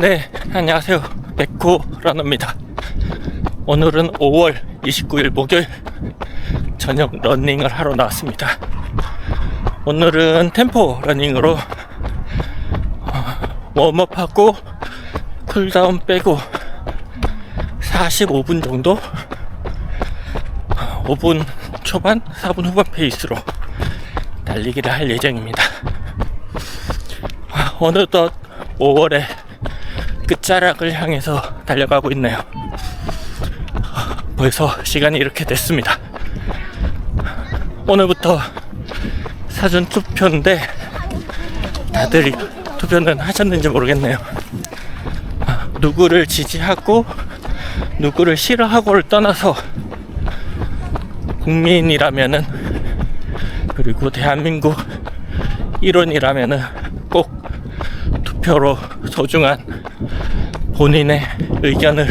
네, 안녕하세요. 백호 러너입니다. 오늘은 5월 29일 목요일 저녁 러닝을 하러 나왔습니다. 오늘은 템포 러닝으로 어, 웜업하고 쿨다운 빼고 45분 정도 5분 초반, 4분 후반 페이스로 달리기를 할 예정입니다. 아, 어느덧 5월의 끝자락을 향해서 달려가고 있네요. 벌써 시간이 이렇게 됐습니다. 오늘부터 사전 투표인데 다들 투표는 하셨는지 모르겠네요. 아, 누구를 지지하고 누구를 싫어하고를 떠나서 국민이라면은 그리고 대한민국 일원이라면은 꼭 투표로 소중한 본인의 의견을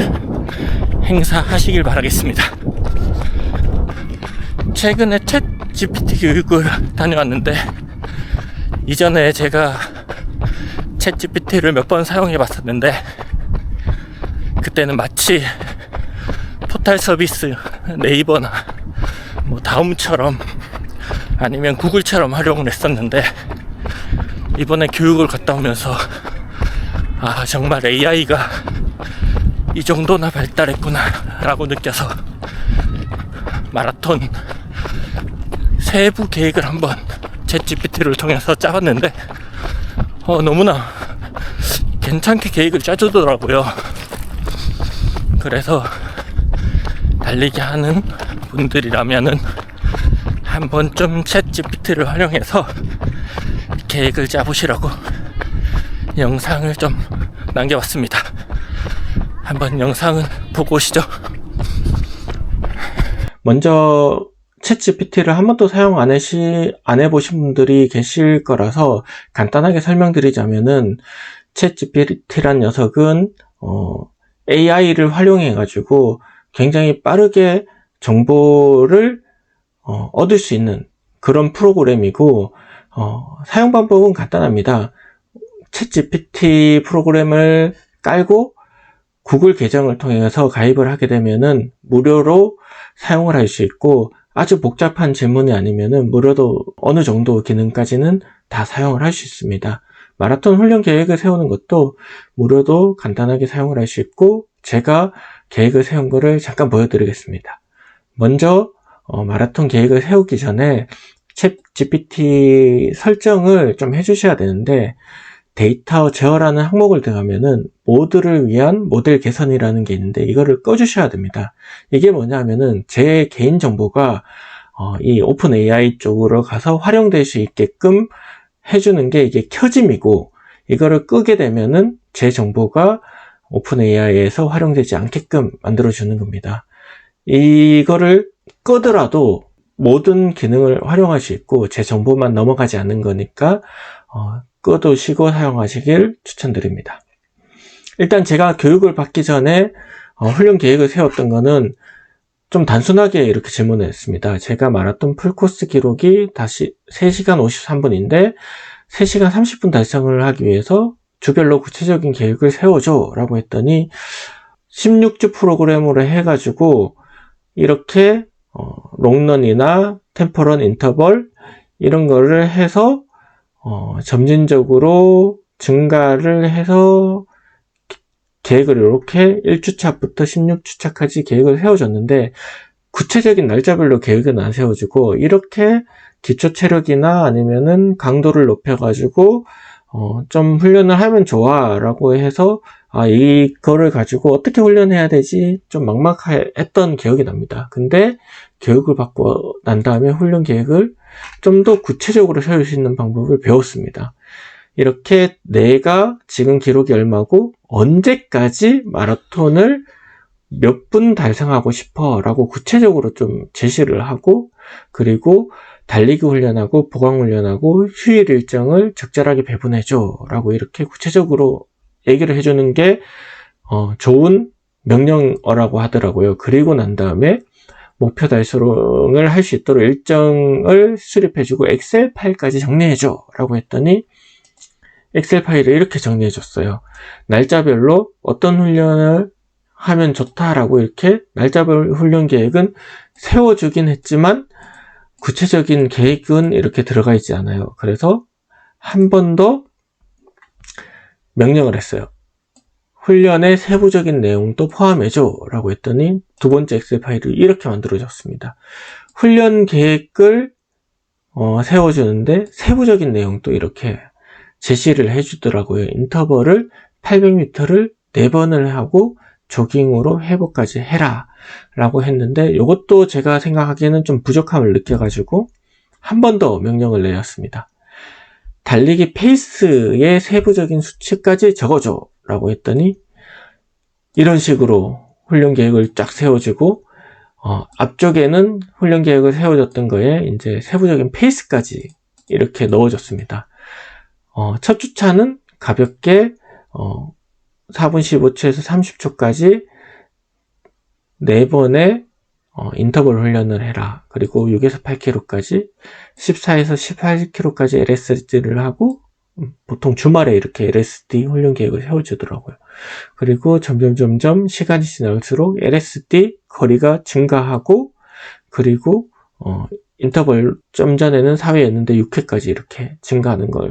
행사하시길 바라겠습니다. 최근에 챗 GPT 교육을 다녀왔는데 이전에 제가 챗 GPT를 몇 번 사용해 봤었는데 그때는 마치 포탈 서비스 네이버나 뭐 다음처럼 아니면 구글처럼 활용을 했었는데 이번에 교육을 갔다 오면서 아 정말 AI가 이 정도나 발달했구나 라고 느껴서 마라톤 세부 계획을 한번 챗 GPT를 통해서 짜봤는데 어, 너무나 괜찮게 계획을 짜주더라고요. 그래서 달리기 하는 분들이라면은 한 번쯤 챗 GPT를 활용해서 계획을 짜보시라고 영상을 좀 남겨봤습니다. 한번 영상은 보고 오시죠. 먼저 챗 GPT를 한 번도 사용 안, 해시, 안 해보신 분들이 계실 거라서 간단하게 설명드리자면은 챗 GPT란 녀석은 어, AI를 활용해 가지고 굉장히 빠르게 정보를 어, 얻을 수 있는 그런 프로그램이고 어, 사용 방법은 간단합니다. 챗 GPT 프로그램을 깔고 구글 계정을 통해서 가입을 하게 되면은 무료로 사용을 할 수 있고 아주 복잡한 질문이 아니면은 무료도 어느 정도 기능까지는 다 사용을 할 수 있습니다. 마라톤 훈련 계획을 세우는 것도 무료도 간단하게 사용을 할 수 있고 제가 계획을 세운 거를 잠깐 보여드리겠습니다. 먼저 어, 마라톤 계획을 세우기 전에 챗 GPT 설정을 좀 해주셔야 되는데 데이터 제어라는 항목을 들어가면은 모드를 위한 모델 개선이라는 게 있는데 이거를 꺼주셔야 됩니다. 이게 뭐냐면은 제 개인 정보가 어, 이 오픈 AI 쪽으로 가서 활용될 수 있게끔 해주는 게 이게 켜짐이고 이거를 끄게 되면은 제 정보가 오픈 AI에서 활용되지 않게끔 만들어주는 겁니다. 이거를 끄더라도 모든 기능을 활용할 수 있고 제 정보만 넘어가지 않는 거니까 어, 끄두시고 사용하시길 추천드립니다. 일단 제가 교육을 받기 전에 어, 훈련 계획을 세웠던 거는 좀 단순하게 이렇게 질문을 했습니다. 제가 마라톤 풀코스 기록이 다시 3시간 53분인데 3시간 30분 달성을 하기 위해서 주별로 구체적인 계획을 세워줘 라고 했더니 16주 프로그램으로 해가지고 이렇게 어, 롱런이나 템포런 인터벌 이런 거를 해서 어, 점진적으로 증가를 해서 계획을 이렇게 1주차부터 16주차까지 계획을 세워줬는데 구체적인 날짜별로 계획은 안 세워지고 이렇게 기초 체력이나 아니면은 강도를 높여가지고 어, 좀 훈련을 하면 좋아 라고 해서 아, 이거를 가지고 어떻게 훈련해야 되지? 좀 막막했던 기억이 납니다. 근데 교육을 받고 난 다음에 훈련 계획을 좀 더 구체적으로 세울 수 있는 방법을 배웠습니다. 이렇게 내가 지금 기록이 얼마고 언제까지 마라톤을 몇 분 달성하고 싶어 라고 구체적으로 좀 제시를 하고 그리고 달리기 훈련하고 보강 훈련하고 휴일 일정을 적절하게 배분해줘 라고 이렇게 구체적으로 얘기를 해주는 게 어, 좋은 명령어라고 하더라고요. 그리고 난 다음에 목표 달성을 할 수 있도록 일정을 수립해주고 엑셀 파일까지 정리해줘 라고 했더니 엑셀 파일을 이렇게 정리해 줬어요. 날짜별로 어떤 훈련을 하면 좋다라고 이렇게 날짜별 훈련 계획은 세워주긴 했지만 구체적인 계획은 이렇게 들어가 있지 않아요. 그래서 한 번 더 명령을 했어요. 훈련의 세부적인 내용도 포함해줘 라고 했더니 두 번째 엑셀 파일을 이렇게 만들어줬습니다. 훈련 계획을 어, 세워주는데 세부적인 내용도 이렇게 제시를 해주더라고요. 인터벌을 800m를 4번을 하고 조깅으로 회복까지 해라 라고 했는데 이것도 제가 생각하기에는 좀 부족함을 느껴가지고 한 번 더 명령을 내렸습니다. 달리기 페이스의 세부적인 수치까지 적어줘 라고 했더니 이런 식으로 훈련 계획을 쫙 세워주고 어, 앞쪽에는 훈련 계획을 세워줬던 거에 이제 세부적인 페이스까지 이렇게 넣어줬습니다. 어, 첫 주차는 가볍게 어, 4분 15초에서 30초까지 4번의 어, 인터벌 훈련을 해라. 그리고 6에서 8km까지 14에서 18km까지 LSD를 하고 음, 보통 주말에 이렇게 LSD 훈련 계획을 세워주더라고요. 그리고 점점 점점 시간이 지날수록 LSD 거리가 증가하고 그리고 어, 인터벌 좀 전에는 4회였는데 6회까지 이렇게 증가하는 걸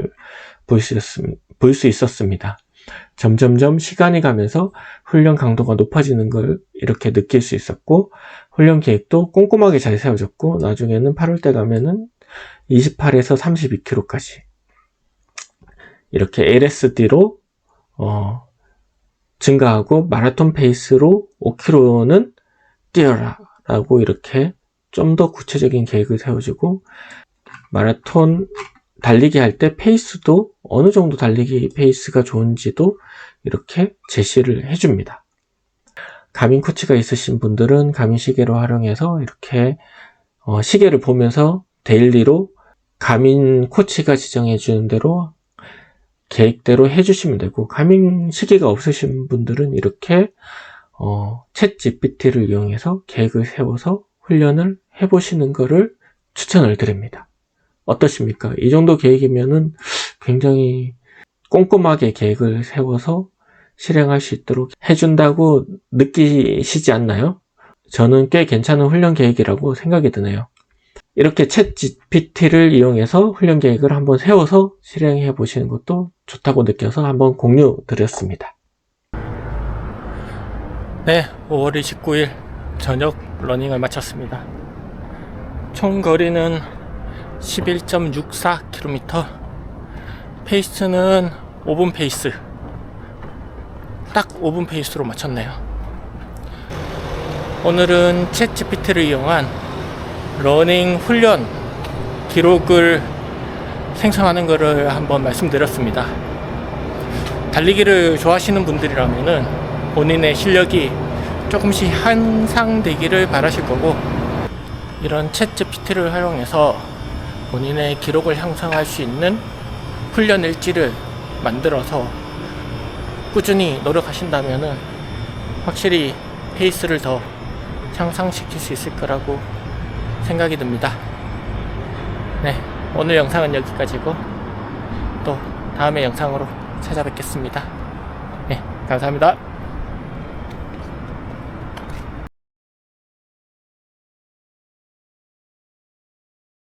볼 수 있었습니다. 점점점 시간이 가면서 훈련 강도가 높아지는 걸 이렇게 느낄 수 있었고 훈련 계획도 꼼꼼하게 잘 세워졌고 나중에는 8월 때 가면은 28에서 32km까지 이렇게 LSD로 어, 증가하고 마라톤 페이스로 5km는 뛰어라 라고 이렇게 좀 더 구체적인 계획을 세워주고 마라톤 달리기 할 때 페이스도 어느 정도 달리기 페이스가 좋은지도 이렇게 제시를 해줍니다. 가민 코치가 있으신 분들은 가민 시계로 활용해서 이렇게 어, 시계를 보면서 데일리로 가민 코치가 지정해 주는 대로 계획대로 해주시면 되고 가민 시계가 없으신 분들은 이렇게 어, 챗 GPT를 이용해서 계획을 세워서 훈련을 해보시는 것을 추천을 드립니다. 어떠십니까? 이 정도 계획이면은 굉장히 꼼꼼하게 계획을 세워서 실행할 수 있도록 해준다고 느끼시지 않나요? 저는 꽤 괜찮은 훈련 계획이라고 생각이 드네요. 이렇게 챗 GPT를 이용해서 훈련 계획을 한번 세워서 실행해 보시는 것도 좋다고 느껴서 한번 공유 드렸습니다. 네, 5월 29일 저녁 러닝을 마쳤습니다. 총 거리는 11.64km. 페이스는 5분 페이스. 딱 5분 페이스로 맞췄네요. 오늘은 챗 GPT를 이용한 러닝 훈련 기록을 생성하는 것을 한번 말씀드렸습니다. 달리기를 좋아하시는 분들이라면은 본인의 실력이 조금씩 향상되기를 바라실 거고 이런 챗 GPT를 활용해서 본인의 기록을 향상할 수 있는 훈련 일지를 만들어서 꾸준히 노력하신다면은 확실히 페이스를 더 향상시킬 수 있을 거라고 생각이 듭니다. 네, 오늘 영상은 여기까지고 또 다음의 영상으로 찾아뵙겠습니다. 네, 감사합니다.